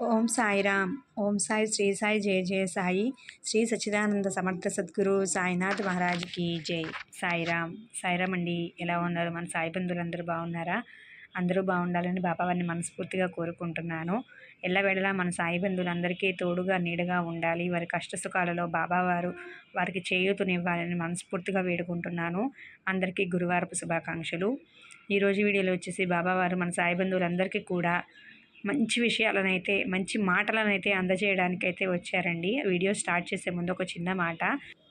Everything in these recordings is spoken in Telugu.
ఓం సాయిరామ్. ఓం సాయి శ్రీ సాయి జయ జయ సాయి. శ్రీ సచ్చిదానంద సమర్థ సద్గురు సాయినాథ్ మహారాజ్కి జై. సాయిరామ్. సాయిరామ్ అండి ఎలా ఉన్నారు? మన సాయి బంధువులందరూ బాగున్నారా? అందరూ బాగుండాలని బాబావారిని మనస్ఫూర్తిగా కోరుకుంటున్నాను. ఎల్లవేళలా మన సాయి బంధువులందరికీ తోడుగా నీడగా ఉండాలి. వారి కష్టసుఖాలలో బాబావారు వారికి చేయూతనివ్వాలని మనస్ఫూర్తిగా వేడుకుంటున్నాను. అందరికీ గురువారపు శుభాకాంక్షలు. ఈరోజు వీడియోలో వచ్చేసి బాబావారు మన సాయి బంధువులందరికీ కూడా మంచి విషయాలనైతే మంచి మాటలనైతే అందజేయడానికైతే వచ్చారండి. వీడియో స్టార్ట్ చేసే ముందు ఒక చిన్న మాట.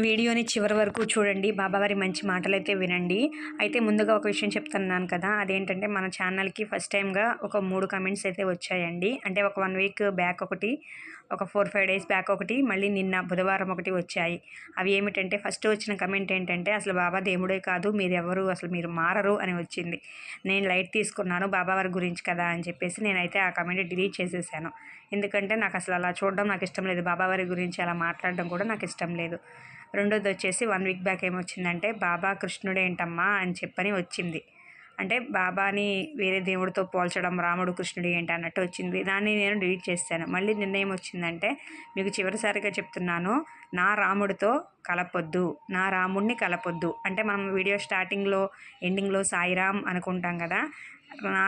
వీడియోని చివరి వరకు చూడండి. బాబావారి మంచి మాటలైతే వినండి. అయితే ముందుగా ఒక విషయం చెప్తున్నాను కదా. అదేంటంటే మన ఛానల్కి ఫస్ట్ టైంగా ఒక మూడు కమెంట్స్ అయితే వచ్చాయండి. అంటే ఒక వన్ వీక్ బ్యాక్ ఒకటి. ఒక ఫోర్ ఫైవ్ డేస్ బ్యాక్ ఒకటి మళ్ళీ నిన్న బుధవారం ఒకటి వచ్చాయి. అవి ఏమిటంటే ఫస్ట్ వచ్చిన కమెంట్ ఏంటంటే అసలు బాబా దేవుడే కాదు మీరు ఎవరు అసలు మీరు మారరు అని వచ్చింది. నేను లైట్ తీసుకున్నాను బాబా వారి గురించి కదా అని చెప్పేసి నేనైతే ఆ కమెంట్ డిలీట్ చేసేసాను. ఎందుకంటే నాకు అసలు అలా చూడడం నాకు ఇష్టం లేదు. బాబావారి గురించి అలా మాట్లాడడం కూడా నాకు ఇష్టం లేదు. రెండోది వచ్చేసి వన్ వీక్ బ్యాక్ ఏమొచ్చిందంటే బాబా కృష్ణుడేంటమ్మా అని చెప్పని వచ్చింది. అంటే బాబాని వేరే దేవుడితో పోల్చడం రాముడు కృష్ణుడు ఏంటి అన్నట్టు వచ్చింది. దాన్ని నేను డిలీట్ చేశాను. మళ్ళీ నిర్ణయం వచ్చిందంటే మీకు చివరిసారిగా చెప్తున్నాను నా రాముడితో కలపొద్దు నా రాముడిని కలపొద్దు. అంటే మనం వీడియో స్టార్టింగ్లో ఎండింగ్లో సాయిరామ్ అనుకుంటాం కదా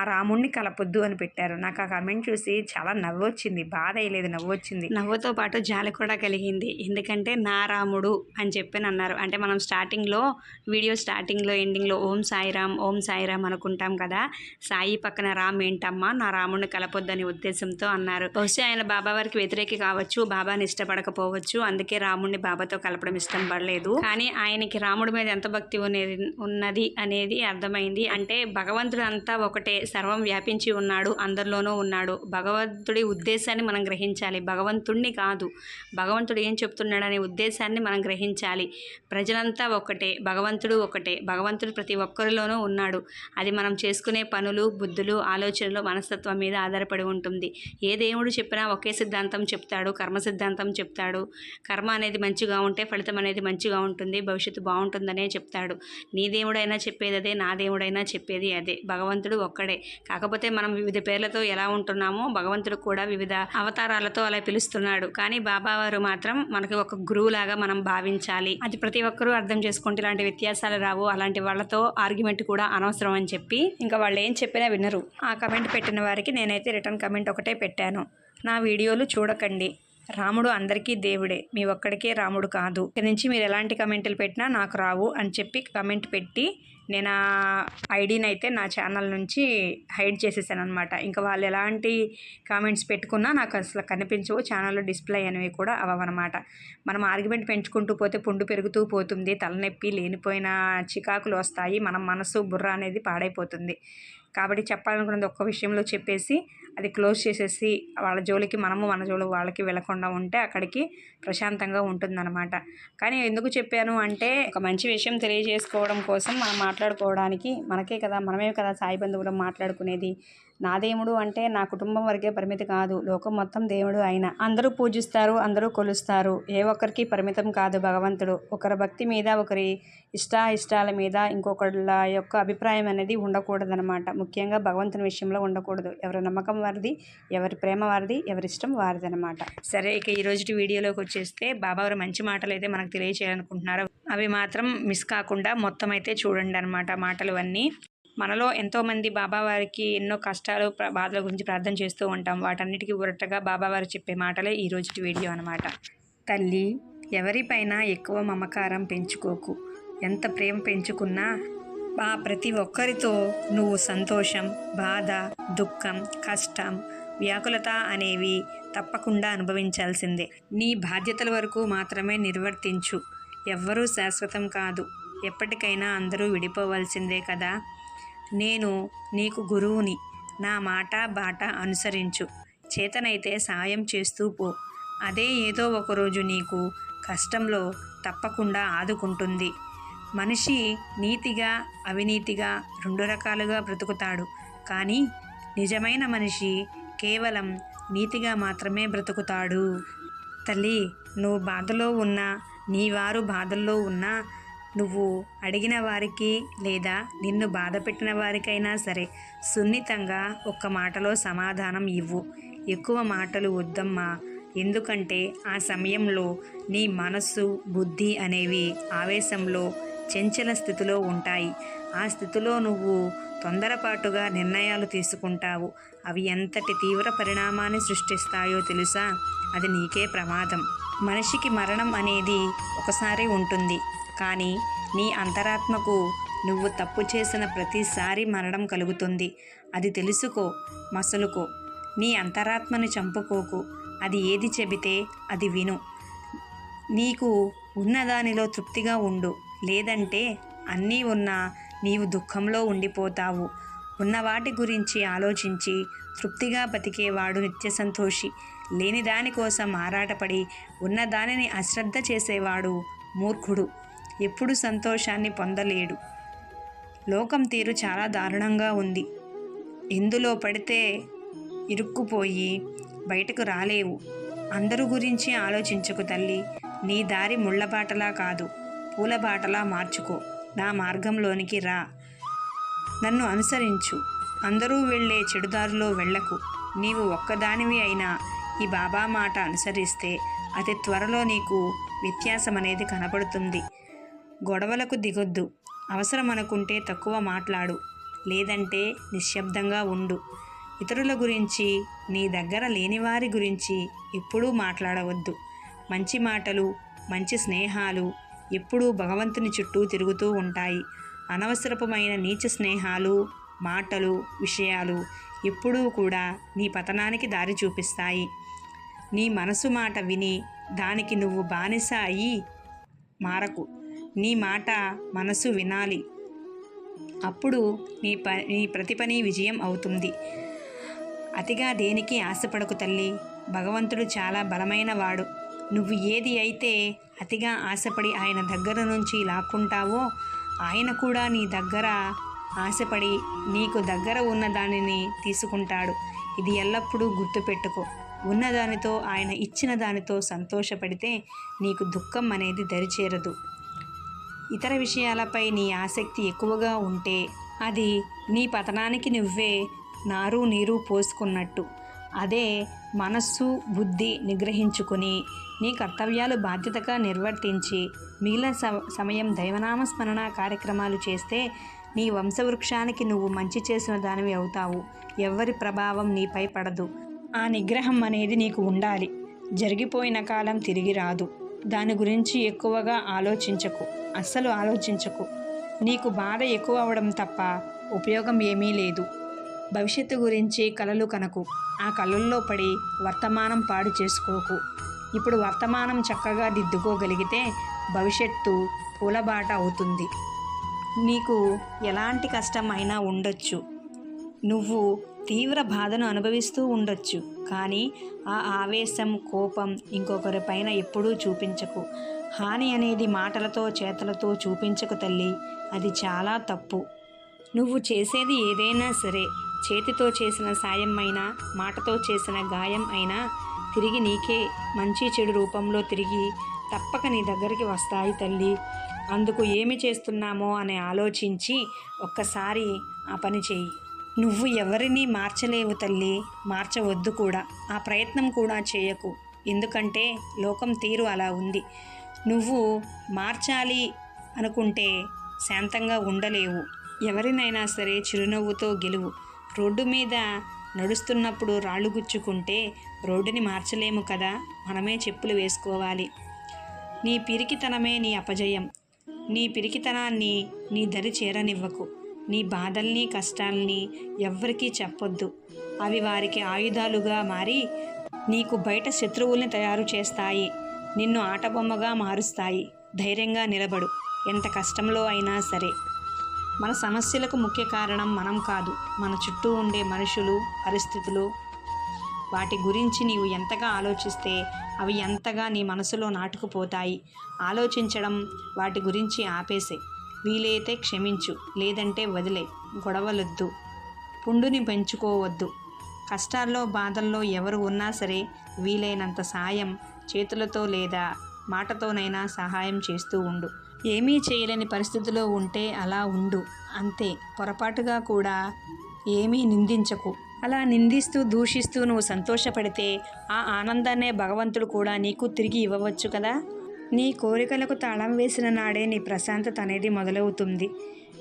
రాముణ్ణి కలపొద్దు అని పెట్టారు. నాకు ఆ కమెంట్ చూసి చాలా నవ్వు వచ్చింది బాధ అయ్యలేదు నవ్వు వచ్చింది నవ్వుతో పాటు జాలి కూడా కలిగింది. ఎందుకంటే నా రాముడు అని చెప్పి అన్నారు. అంటే మనం స్టార్టింగ్లో వీడియో స్టార్టింగ్లో ఎండింగ్లో ఓం సాయిరామ్ ఓం సాయిరామ్ అనుకుంటాం కదా. సాయి పక్కన రామ్ ఏంటమ్మా? నా రాముడిని కలపొద్దని ఉద్దేశంతో అన్నారు. బహుశా ఆయన బాబా వారికి వ్యతిరేకి కావచ్చు బాబాని ఇష్టపడకపోవచ్చు. అందుకే రాముడిని బాబాతో కలపడం ఇష్టం పడలేదు. కానీ ఆయనకి రాముడి మీద ఎంత భక్తి ఉన్నది ఉన్నది అనేది అర్థమైంది. అంటే భగవంతుడు అంతా ఒకటే సర్వం వ్యాపించి ఉన్నాడు అందరిలోనూ ఉన్నాడు. భగవంతుడి ఉద్దేశాన్ని మనం గ్రహించాలి. భగవంతుణ్ణి కాదు. భగవంతుడు ఏం చెప్తున్నాడనే ఉద్దేశాన్ని మనం గ్రహించాలి. ప్రజలంతా ఒకటే భగవంతుడు ఒకటే భగవంతుడు ప్రతి ఒక్కరిలోనూ ఉన్నాడు. అది మనం చేసుకునే పనులు బుద్ధులు ఆలోచనలు మనస్తత్వం మీద ఆధారపడి ఉంటుంది. ఏ దేవుడు చెప్పినా ఒకే సిద్ధాంతం చెప్తాడు కర్మ సిద్ధాంతం చెప్తాడు. కర్మ అనేది మంచిగా ఉంటే ఫలితం అనేది మంచిగా ఉంటుంది భవిష్యత్తు బాగుంటుందనే చెప్తాడు. నీ దేవుడైనా చెప్పేది అదే నా దేవుడైనా చెప్పేది అదే. భగవంతుడు ఒక్కడే. కాకపోతే మనం వివిధ పేర్లతో ఎలా ఉంటున్నామో భగవంతుడు కూడా వివిధ అవతారాలతో అలా పిలుస్తున్నాడు. కానీ బాబా వారు మాత్రం మనకి ఒక గురువులాగా మనం భావించాలి. అది ప్రతి ఒక్కరూ అర్థం చేసుకుంటే ఇలాంటి వ్యత్యాసాలు రావు. అలాంటి వాళ్ళతో ఆర్గ్యుమెంట్ కూడా అనవసరం అని చెప్పి ఇంకా వాళ్ళు ఏం చెప్పినా వినరు. ఆ కమెంట్ పెట్టిన వారికి నేనైతే రిటర్న్ కమెంట్ ఒకటే పెట్టాను. నా వీడియోలు చూడకండి. రాముడు అందరికీ దేవుడే. మీ ఒక్కడికే రాముడు కాదు. ఇక్కడి నుంచి మీరు ఎలాంటి కమెంట్లు పెట్టినా నాకు రావు అని చెప్పి కమెంట్ పెట్టి నేను ఆ ఐడిని అయితే నా ఛానల్ నుంచి హైడ్ చేసేసాను అనమాట ఇంకా వాళ్ళు ఎలాంటి కామెంట్స్ పెట్టుకున్నా నాకు అసలు కనిపించవు. ఛానల్లో డిస్ప్లే అనేవి కూడా అవ్వనమాట మనం ఆర్గ్యుమెంట్ పెంచుకుంటూ పోతే పుండు పెరుగుతూ పోతుంది. తలనొప్పి లేనిపోయిన చికాకులు వస్తాయి. మన మనసు బుర్ర అనేది పాడైపోతుంది. కాబట్టి చెప్పాలనుకున్నది ఒక్క విషయంలో చెప్పేసి అది క్లోజ్ చేసేసి వాళ్ళ జోలికి మనము మన జోలు వాళ్ళకి వెళ్ళకుండా ఉంటే అక్కడికి ప్రశాంతంగా ఉంటుందన్నమాట. కానీ ఎందుకు చెప్పాను అంటే ఒక మంచి విషయం తెలియజేసుకోవడం కోసం మనం మాట్లాడుకోవడానికి మనకే కదా మనమే కదా సాయి బంధువులు మాట్లాడుకునేది. నా దేవుడు అంటే నా కుటుంబం వరకే పరిమితి కాదు లోకం మొత్తం దేవుడు అయిన. అందరూ పూజిస్తారు అందరూ కొలుస్తారు. ఏ ఒక్కరికి పరిమితం కాదు భగవంతుడు. ఒకరి భక్తి మీద ఒకరి ఇష్ట ఇష్టాల మీద ఇంకొకళ్ళ యొక్క అభిప్రాయం అనేది ఉండకూడదనమాట ముఖ్యంగా భగవంతుని విషయంలో ఉండకూడదు. ఎవరి నమ్మకం వారిది ఎవరి ప్రేమ వారిది ఎవరి ఇష్టం వారిది అనమాట సరే ఇక ఈ రోజు వీడియోలోకి వచ్చేస్తే బాబావారు మంచి మాటలు అయితే మనకు తెలియచేయాలనుకుంటున్నారు అవి మాత్రం మిస్ కాకుండా మొత్తం అయితే చూడండి అనమాట మాటలు అన్నీ మనలో ఎంతోమంది బాబావారికి ఎన్నో కష్టాలు బాధల గురించి ప్రార్థన చేస్తూ ఉంటాం. వాటన్నిటికీ ఉరటగా బాబావారు చెప్పే మాటలే ఈ రోజు వీడియో అనమాట తల్లి ఎవరిపైన ఎక్కువ మమకారం పెంచుకోకు. ఎంత ప్రేమ పెంచుకున్నా ఆ ప్రతి ఒక్కరితో నువ్వు సంతోషం బాధ దుఃఖం కష్టం వ్యాకులత అనేవి తప్పకుండా అనుభవించాల్సిందే. నీ బాధ్యతల వరకు మాత్రమే నిర్వర్తించు. ఎవ్వరూ శాశ్వతం కాదు. ఎప్పటికైనా అందరూ విడిపోవలసిందే కదా. నేను నీకు గురువుని. నా మాట బాట అనుసరించు. చేతనైతే సాయం చేస్తూ పో. అదే ఏదో ఒకరోజు నీకు కష్టంలో తప్పకుండా ఆదుకుంటుంది. మనిషి నీతిగా అవినీతిగా రెండు రకాలుగా బ్రతుకుతాడు. కానీ నిజమైన మనిషి కేవలం నీతిగా మాత్రమే బ్రతుకుతాడు. తల్లి నువ్వు బాధలో ఉన్నా నీ వారు బాధల్లో ఉన్నా నువ్వు అడిగిన వారికి లేదా నిన్ను బాధ పెట్టిన వారికైనా సరే సున్నితంగా ఒక్క మాటలో సమాధానం ఇవ్వు. ఎక్కువ మాటలు వద్దమ్మా. ఎందుకంటే ఆ సమయంలో నీ మనస్సు బుద్ధి అనేవి ఆవేశంలో చెంచల స్థితిలో ఉంటాయి. ఆ స్థితిలో నువ్వు తొందరపాటుగా నిర్ణయాలు తీసుకుంటావు. అవి ఎంతటి తీవ్ర పరిణామాన్ని సృష్టిస్తాయో తెలుసా? అది నీకే ప్రమాదం. మనిషికి మరణం అనేది ఒకసారి ఉంటుంది. కానీ నీ అంతరాత్మకు నువ్వు తప్పు చేసిన ప్రతిసారి మరణం కలుగుతుంది. అది తెలుసుకో మసలుకో. నీ అంతరాత్మను చంపుకోకు. అది ఏది చెబితే అది విను. నీకు ఉన్నదానిలో తృప్తిగా ఉండు. లేదంటే అన్నీ ఉన్నా నీవు దుఃఖంలో ఉండిపోతావు. ఉన్న వాటి గురించి ఆలోచించి తృప్తిగా బతికేవాడు నిత్య సంతోషి. లేని దానికోసం ఆరాటపడి ఆరాటపడి ఉన్నదానిని అశ్రద్ధ చేసేవాడు మూర్ఖుడు. ఎప్పుడు సంతోషాన్ని పొందలేడు. లోకం తీరు చాలా దారుణంగా ఉంది. ఎందులో పడితే ఇరుక్కుపోయి బయటకు రాలేవు. అందరు గురించి ఆలోచించకు తల్లి నీ దారి ముళ్ళబాటలా కాదు. పూలబాటలా మార్చుకో. నా మార్గంలోనికి రా. నన్ను అనుసరించు. అందరూ వెళ్ళే చెడుదారిలో వెళ్ళకు. నీవు ఒక్కదానివి అయినా ఈ బాబా మాట అనుసరిస్తే అతి త్వరలో నీకు వ్యత్యాసం అనేది కనపడుతుంది గొడవలకు దిగొద్దు. అవసరం అనుకుంటే తక్కువ మాట్లాడు. లేదంటే నిశ్శబ్దంగా ఉండు. ఇతరుల గురించి నీ దగ్గర లేని వారి గురించి ఎప్పుడూ మాట్లాడవద్దు. మంచి మాటలు మంచి స్నేహాలు ఎప్పుడూ భగవంతుని చుట్టూ తిరుగుతూ ఉంటాయి. అనవసరపమైన నీచ స్నేహాలు మాటలు విషయాలు ఎప్పుడూ కూడా నీ పతనానికి దారి చూపిస్తాయి. నీ మనసు మాట విని దానికి నువ్వు బానిస అయి మారకు. నీ మాట మనసు వినాలి. అప్పుడు నీ ప నీ ప్రతి పని విజయం అవుతుంది. అతిగా దేనికి ఆశపడకు తల్లి. భగవంతుడు చాలా బలమైన వాడు. నువ్వు ఏది అయితే అతిగా ఆశపడి ఆయన దగ్గర నుంచి లాక్కుంటావో ఆయన కూడా నీ దగ్గర ఆశపడి నీకు దగ్గర ఉన్న దానిని తీసుకుంటాడు. ఇది ఎల్లప్పుడూ గుర్తుపెట్టుకో. ఉన్నదానితో ఆయన ఇచ్చిన దానితో సంతోషపడితే నీకు దుఃఖం అనేది దరిచేరదు. ఇతర విషయాలపై నీ ఆసక్తి ఎక్కువగా ఉంటే అది నీ పతనానికి నువ్వే నారు నీరు పోసుకున్నట్టు. అదే మనస్సు బుద్ధి నిగ్రహించుకుని నీ కర్తవ్యాలు బాధ్యతగా నిర్వర్తించి మిగిలిన స- సమయం దైవనామ స్మరణ కార్యక్రమాలు చేస్తే నీ వంశవృక్షానికి నువ్వు మంచి చేసిన దానివి అవుతావు. ఎవరి ప్రభావం నీపై పడదు. ఆ నిగ్రహం అనేది నీకు ఉండాలి. జరిగిపోయిన కాలం తిరిగి రాదు. దాని గురించి ఎక్కువగా ఆలోచించకు. అస్సలు ఆలోచించకు. నీకు బాధ ఎక్కువ అవడం తప్ప ఉపయోగం ఏమీ లేదు. భవిష్యత్తు గురించి కలలు కనకు. ఆ కలల్లో పడి వర్తమానం పాడు చేసుకోకు. ఇప్పుడు వర్తమానం చక్కగా దిద్దుకోగలిగితే భవిష్యత్తు పూలబాట అవుతుంది. నీకు ఎలాంటి కష్టం అయినా ఉండొచ్చు. నువ్వు తీవ్ర బాధను అనుభవిస్తూ ఉండొచ్చు. కానీ ఆ ఆవేశం కోపం ఇంకొకరి పైన ఎప్పుడూ చూపించకు. హాని అనేది మాటలతో చేతలతో చూపించకు తల్లి. అది చాలా తప్పు. నువ్వు చేసేది ఏదైనా సరే. చేతితో చేసిన సాయం అయినా మాటతో చేసిన గాయం అయినా తిరిగి నీకే మంచి చెడు రూపంలో తిరిగి తప్పక నీ దగ్గరికి వస్తాయి తల్లి. అందుకు ఏమి చేస్తున్నామో అని ఆలోచించి ఒక్కసారి ఆ పని చేయి. నువ్వు ఎవరిని మార్చలేవు తల్లి. మార్చవద్దు కూడా. ఆ ప్రయత్నం కూడా చేయకు. ఎందుకంటే లోకం తీరు అలా ఉంది. నువ్వు మార్చాలి అనుకుంటే శాంతంగా ఉండలేవు. ఎవరినైనా సరే చిరునవ్వుతో గెలువు. రోడ్డు మీద నడుస్తున్నప్పుడు రాళ్ళు గుచ్చుకుంటే రోడ్డుని మార్చలేము కదా మనమే చెప్పులు వేసుకోవాలి. నీ పిరికితనమే నీ అపజయం. నీ పిరికితనాన్ని నీ దరి చేరనివ్వకు. నీ బాధల్ని కష్టాల్ని ఎవ్వరికీ చెప్పొద్దు. అవి వారికి ఆయుధాలుగా మారి నీకు బయట శత్రువుల్ని తయారు చేస్తాయి. నిన్ను ఆటబొమ్మగా మారుస్తాయి. ధైర్యంగా నిలబడు. ఎంత కష్టంలో అయినా సరే. మన సమస్యలకు ముఖ్య కారణం మనం కాదు. మన చుట్టూ ఉండే మనుషులు పరిస్థితులు. వాటి గురించి నీవు ఎంతగా ఆలోచిస్తే అవి ఎంతగా నీ మనసులో నాటుకుపోతాయి. ఆలోచించడం వాటి గురించి ఆపేసే. వీలైతే క్షమించు లేదంటే వదిలే. గొడవలొద్దు. పుండుని పెంచుకోవద్దు. కష్టాల్లో బాధల్లో ఎవరు ఉన్నా సరే వీలైనంత సాయం చేతులతో లేదా మాటతోనైనా సహాయం చేస్తూ ఉండు. ఏమీ చేయలేని పరిస్థితిలో ఉంటే అలా ఉండు. అంతే. పొరపాటుగా కూడా ఏమీ నిందించకు. అలా నిందిస్తూ దూషిస్తూ నువ్వు సంతోషపడితే ఆ ఆనందాన్నే భగవంతుడు కూడా నీకు తిరిగి ఇవ్వవచ్చు కదా? నీ కోరికలకు తాళం వేసిన నాడే నీ ప్రశాంతత అనేది మొదలవుతుంది.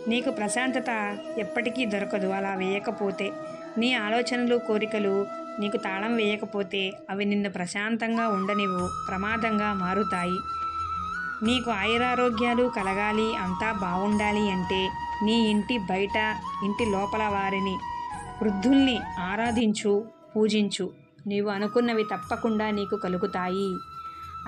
నీకు ప్రశాంతత ఎప్పటికీ దొరకదు. అలా వేయకపోతే నీ ఆలోచనలు కోరికలు నీకు తాళం వేయకపోతే అవి నిన్ను ప్రశాంతంగా ఉండనివ్వు ప్రమాదంగా మారుతాయి. నీకు ఆయురారోగ్యాలు కలగాలి అంతా బాగుండాలి అంటే నీ ఇంటి బయట ఇంటి లోపల వారిని వృద్ధుల్ని ఆరాధించు పూజించు. నీవు అనుకున్నవి తప్పకుండా నీకు కలుగుతాయి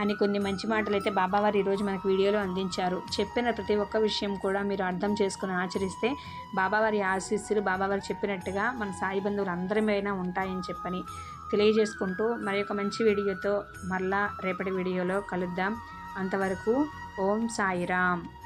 అని కొన్ని మంచి మాటలు అయితే బాబావారు ఈరోజు మనకు వీడియోలో అందించారు. చెప్పిన ప్రతి ఒక్క విషయం కూడా మీరు అర్థం చేసుకుని ఆచరిస్తే బాబావారి ఆశీస్సులు బాబావారు చెప్పినట్టుగా మన సాయి బంధువులు అందరిమైనా ఉంటాయని చెప్పని తెలియజేసుకుంటూ మరి ఒక మంచి వీడియోతో మరలా రేపటి వీడియోలో కలుద్దాం. అంతవరకు ఓం సాయిరామ్.